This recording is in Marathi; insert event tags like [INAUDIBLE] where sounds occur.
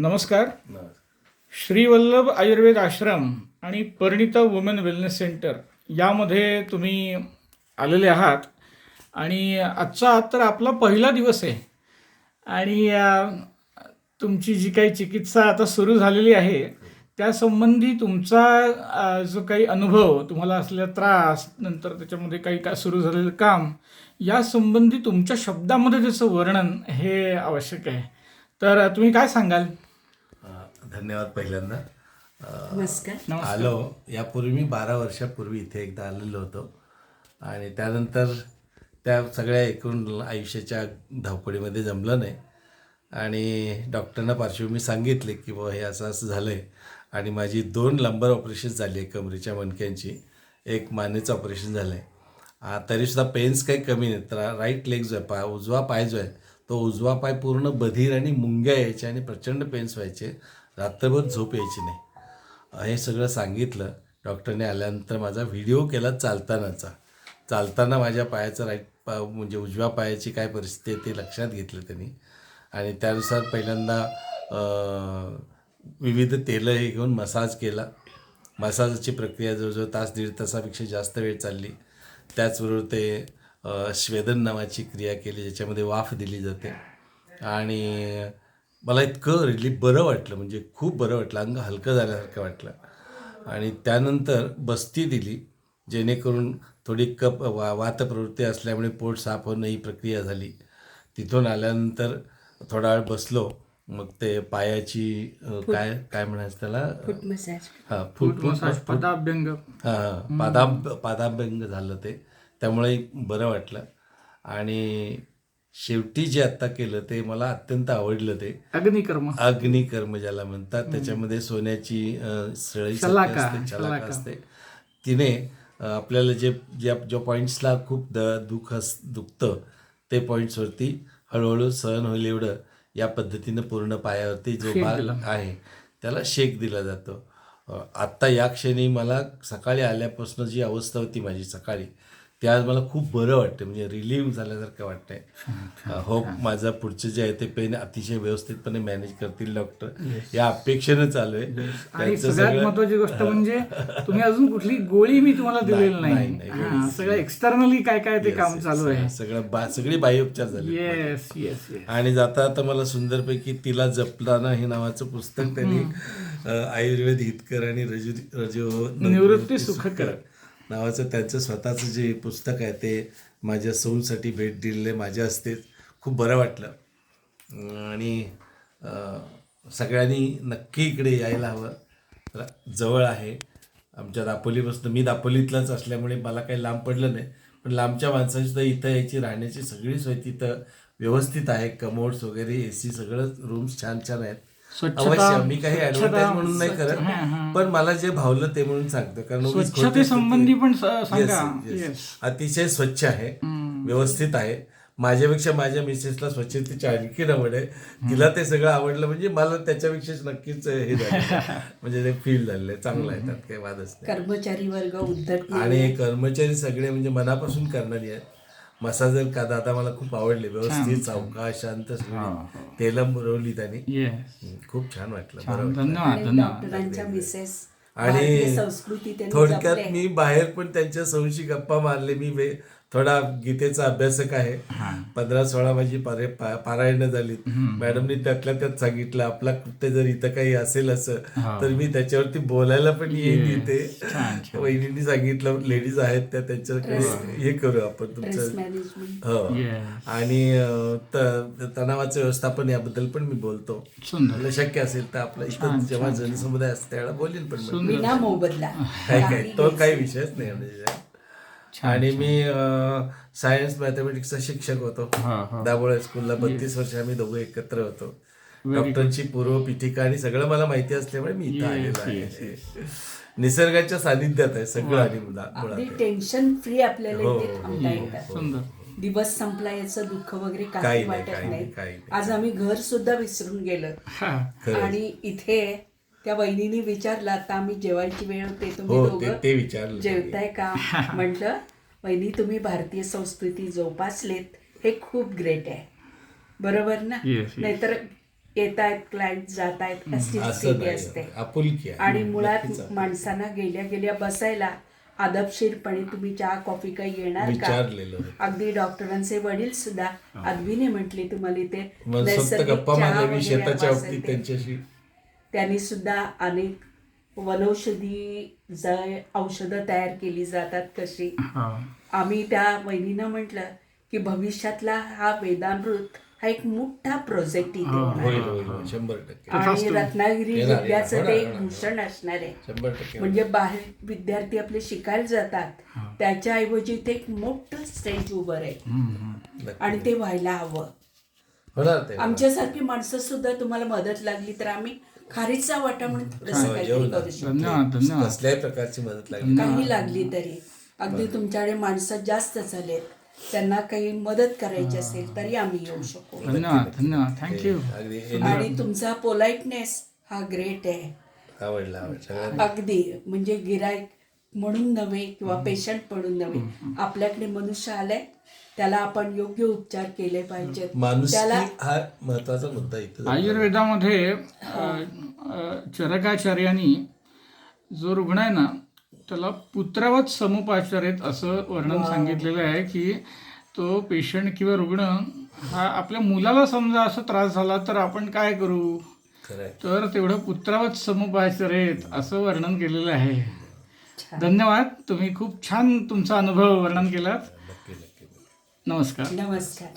नमस्कार. श्रीवल्लभ आयुर्वेद आश्रम आणि परिणिता वुमेन वेलनेस सेंटर यामध्ये तुम्ही आलेले आहात. आणि आजचा आज तर आपला पहिला दिवस आहे. आणि तुमची जी काही चिकित्सा आता सुरू झालेली आहे त्यासंबंधी तुमचा जो काही अनुभव तुम्हाला असलेला त्रास नंतर त्याच्यामध्ये काही का सुरू झालेलं काम या संबंधी तुमच्या शब्दामध्ये त्याचं वर्णन हे आवश्यक आहे. तर तुम्ही काय सांगाल? धन्यवाद पहिल्यांदा. नमस्कार. आलो. यापूर्वी मी बारा वर्षापूर्वी इथे एकदा आलेलो होतो. आणि त्यानंतर त्या सगळ्या एकूण आयुष्याच्या धावपळीमध्ये जमलं नाही. आणि डॉक्टरना पार्श्वभूमी सांगितले की बुवा हे असं असं झालं आहे आणि माझी दोन लंबर ऑपरेशन झाली आहे कमरेच्या मणक्यांची. एक मानेचं ऑपरेशन झालं आहे तरीसुद्धा पेन्स काही कमी नाही तर राईट लेग जो आहे पाय उजवा पाय जो आहे तो उजवा पाय पूर्ण बधीर आणि मुंग्या यायचे आणि प्रचंड पेन्स व्हायचे. रात्रभर झोप यायची नाही. हे सगळं सांगितलं. डॉक्टरने आल्यानंतर माझा व्हिडिओ केला चालतानाचा. चालताना माझ्या पायाचं राईट पा म्हणजे उजव्या पायाची काय परिस्थिती आहे ते लक्षात घेतलं त्यांनी. आणि त्यानुसार पहिल्यांदा विविध तेलं हे घेऊन मसाज केला. मसाजची प्रक्रिया जवळजवळ तास दीड तासापेक्षा जास्त वेळ चालली. त्याचबरोबर ते श्वेदन नावाची क्रिया केली ज्याच्यामध्ये वाफ दिली जाते. आणि मला इतकं रिलीफ बरं वाटलं म्हणजे खूप बरं वाटलं. अंग हलकं झाल्यासारखं वाटलं. आणि त्यानंतर बस्ती दिली जेणेकरून थोडी कप वा वातप्रवृत्ती असल्यामुळे पोट साफ होणं ही प्रक्रिया झाली. तिथून आल्यानंतर थोडा वेळ बसलो मग ते पायाची काय काय म्हणायचं त्याला? Foot massage. हां फूट फूट मसाज पदाभ्यंग. हां हां पादाब पादाभ्यंग झालं ते. त्यामुळे बरं वाटलं. आणि शेवटी जे आत्ता केलं ते मला अत्यंत आवडलं ते. अग्निकर्म. अग्निकर्म ज्याला म्हणतात त्याच्यामध्ये सोन्याची सळई असते तिने आपल्याला जे ज्या ज्या पॉईंट्सला खूप द दुःख अस दुखतं ते पॉईंट्सवरती हळूहळू सहन होईल एवढं या पद्धतीनं पूर्ण पायावरती जो भाग. आहे त्याला शेक दिला जातो. आत्ता या क्षणी मला सकाळी आल्यापासून जी अवस्था होती माझी सकाळी ते आज मला खूप बरं वाटतं म्हणजे रिलीव्ह झाल्यासारखं वाटतंय. होप माझं पुढचं जे आहे ते पेन अतिशय व्यवस्थितपणे मॅनेज करतील डॉक्टर या अपेक्षेनं चालू आहे. आणि त्यांचं सगळ्यात सगळं- महत्वाची गोष्ट म्हणजे [LAUGHS] तुम्ही अजून कुठली गोळी मी तुम्हाला दिलेली नाही, हा, सगळं एक्सटर्नली काय काय ते काम चालू आहे. सगळं सगळी बाह्योपचार झाले येस येस येस आणि जाता आता मला सुंदरपैकी तिला जपताना हे नावाचं पुस्तक त्यांनी आयुर्वेद हितकर आणि रजु रजो निवृत्ती सुखकर. नावाचं त्यांचं स्वतःचं जे पुस्तक आहे ते माझ्या सौंसाठी भेट दिलेले माझ्या हस्ते खूप बरं वाटलं. आणि सगळ्यांनी नक्की इकडे यायला हवं. जवळ आहे. आमच्या दापोलीपासून मी दापोलीतलाच असल्यामुळे मला काही लांब पडलं नाही. पण लांबच्या माणसाची तर इथं यायची राहण्याची सगळी सोय तिथं व्यवस्थित आहे. कमोड्स वगैरे ए सी सगळं रूम्स छान छान आहेत. अवश्य मी काही स्वच्छता- ऍडव्हर्टाईज म्हणून नाही करत. पण मला जे भावलं ते म्हणून सांगतो कारण स्वच्छतेसंबंधी पण अतिशय स्वच्छ आहे व्यवस्थित आहे. माझ्यापेक्षा माझ्या मिसेसला स्वच्छतेची आणखी आवड आहे. तिला ते सगळं आवडलं म्हणजे मला त्याच्यापेक्षा नक्कीच हे झालं [LAUGHS] म्हणजे ते फील झालेलं आहे. चांगलं आहे त्यात काही वादच नाही. कर्मचारी वर्ग उद्धट आणि कर्मचारी सगळे म्हणजे मनापासून करणारी आहेत. मसाजर का दादा मला खूप आवडले. व्यवस्थित सावकाश शांत तेलं मुरवली त्यांनी. खूप छान वाटलं. बरं छान वाटलं. धन्यवाद. आणि धन्यवाद आणि भारतीय संस्कृती त्यांनी थोडक्यात. मी बाहेर पण त्यांच्या संशी गप्पा मारले. मी थोडा गीतेचा अभ्यासक आहे. पंधरा सोळा माझी पारायणं झाली. मॅडमनी त्यातल्या त्यात सांगितलं आपला कुठे जर इथं काही असेल असं तर मी त्याच्यावरती बोलायला पण येईन इथे. वहिनींनी सांगितलं लेडीज आहेत त्या त्यांच्याकडे हे करू आपण तुमचं. मॅनेजमेंट हो. आणि तणावाचं व्यवस्थापन याबद्दल पण मी बोलतो. मला शक्य असेल तर आपलं इथं जेव्हा जनसमुदाय असते त्यावेळेला बोलीन पण काय काय तो काही विषयच नाही म्हणजे. आणि मी सायन्स मॅथमॅटिक्सचा शिक्षक होतो. दाभोळे स्कूलला बत्तीस वर्ष आम्ही दोघं एकत्र होतो. डॉक्टरची पूर्व पीठिका आणि सगळं मला माहिती असल्यामुळे मी इथं आलेलो आहे. निसर्गाच्या सानिध्यात आहे सगळं आणि मुला. टेन्शन फ्री आपल्याला हो, इथे हो, सुंदर. दिवस संपला याचं दुःख वगैरे काही वाटत नाही. आज आम्ही घर सुद्धा विसरून गेलो. हा. आणि इथे त्या वहिनीने विचारलं आता आम्ही जेवायची वेळ होते तुम्ही हो ते दोघं ते विचारलं जेवताय का [LAUGHS] म्हटलं वहिनी तुम्ही भारतीय संस्कृती जोपासलेत हे खूप ग्रेट आहे बरोबर ना Yes, yes. नाहीतर येत आहेत क्लायंट जात आहेत अशी असं स्थिती नाही असते आपुलकी आहे आणि मुळात आपुलकी. माणसांना गेल्या गेल्या बसायला आदबशीरपणे तुम्ही चहा कॉफी काही येणार का विचारलेलं होतं. अगदी डॉक्टरांचे वडील सुद्धा अद्विने म्हटले तुम्हाला इथे मग फक्त नैसर्गिक गप्पा चहा मारल्या मी वगैरे शेताच्या हवा असेल बाबतीत ते. त्यांच्याशी त्यांनी सुद्धा अनेक वनौषधी ज- औषधं तयार केली जातात कशी. हा. आम्ही त्या वहिनीनं म्हटलं की भविष्यातला हा वेदामृत हा एक मोठा प्रोजेक्ट इथे आणि रत्नागिरी होणार, ते एक. भूषण असणार आहे. म्हणजे बाहेर विद्यार्थी आपले शिकायला जातात. त्याच्याऐवजी ते एक मोठं स्टेज उभं आहे. आणि ते व्हायला हवं. आमच्यासारखी माणसं सुद्धा तुम्हाला मदत लागली तर आम्ही खारीचा वाटा म्हणून थोडंसं काहीतरी करू शकतो. धन्यवाद धन्यवाद. कसल्याही प्रकारची मदत लागली. काही लागली तरी. अगदी तुमच्याकडे माणसं जास्त झालेत त्यांना काही मदत करायची असेल तरी आम्ही येऊ शकू. धन्यवाद धन्यवाद. थँक्यू अगदी आणि तुमचा पोलाइटनेस हा ग्रेट आहे. आवडला आवडला. सगळ्यांना. अगदी. म्हणजे गिरायक म्हणून नव्हे किंवा पेशंट म्हणून नव्हे. आपल्याकडे मनुष्य आलाय त्याला आपण योग्य उपचार केले पाहिजेत. त्याला हा महत्त्वाचा मुद्दा इथं. आयुर्वेदामध्ये चरकाचार्यांनी जो रुग्ण आहे ना त्याला पुत्रावत समुपाचारित असं वर्णन सांगितलेलं आहे की तो पेशंट किंवा रुग्ण हा आपल्या मुलाला समजा असा त्रास झाला तर आपण काय करू? तर तेवढं पुत्रावत समुपाचारित असं वर्णन केलेलं आहे. धन्यवाद. तुम्ही खूप छान तुमचा अनुभव वर्णन केलात. नमस्कार. नमस्कार.